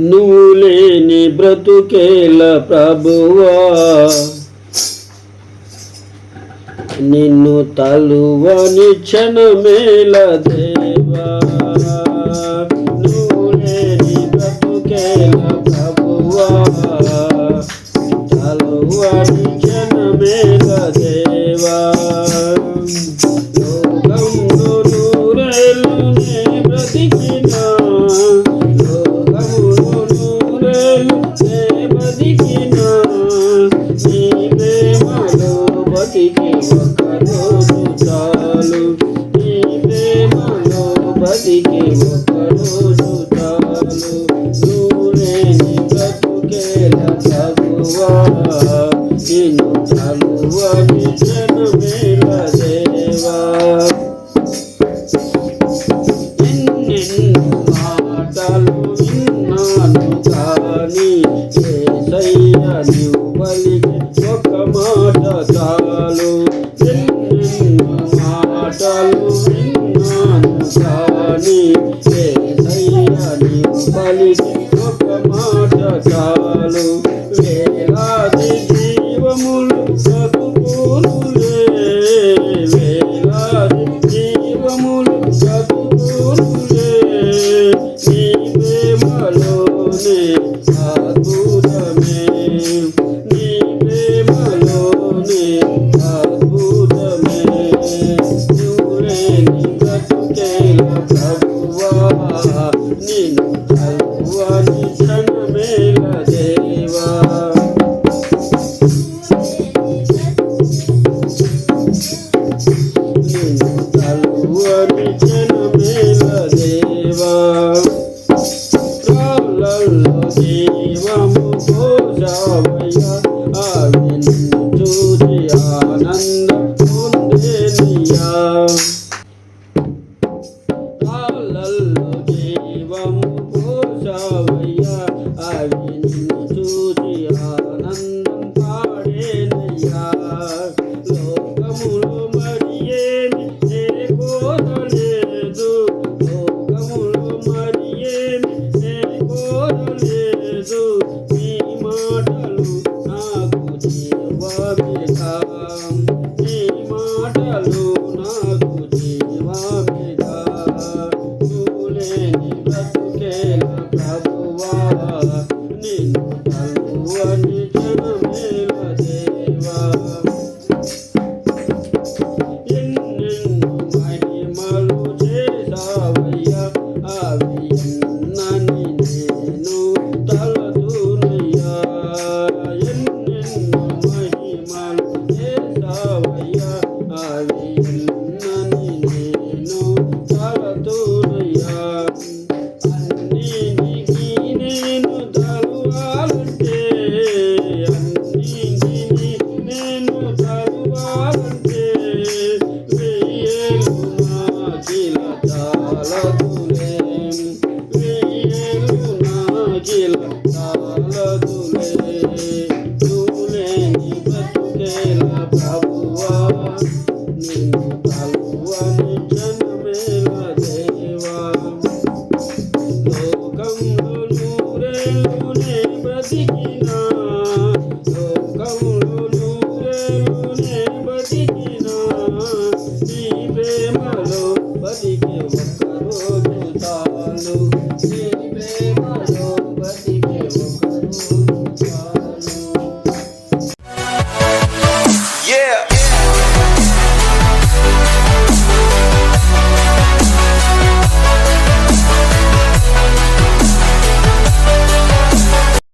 నువ్వు లేని బ్రతుకేల ప్రభువా. నిన్ను తలువని క్షణమేల దేవా. పదికి ఒక్కడు తాను నూనెని బ్రతుకేల తగువా? నిన్ను తలువని జనుమేల దేవా ఎన్నెన్నో మాటలు విన్నాను కానీ ఏసయ్య నీవు పలికి ఒక మాట చాలు. పలికి ఒక మాట చాలు શિવમ પૂજાવૈયા આનંદ ચૂરી આનંદ કુંડલિયા బతికేలా చాలదులే చూలేని బతికేలా ప్రభువా నిన్ను తలువని జనమేలా దేవా లోకంలో నూరేలునే బ్రతికినా లోకంలో నూరేలునే బ్రతికినా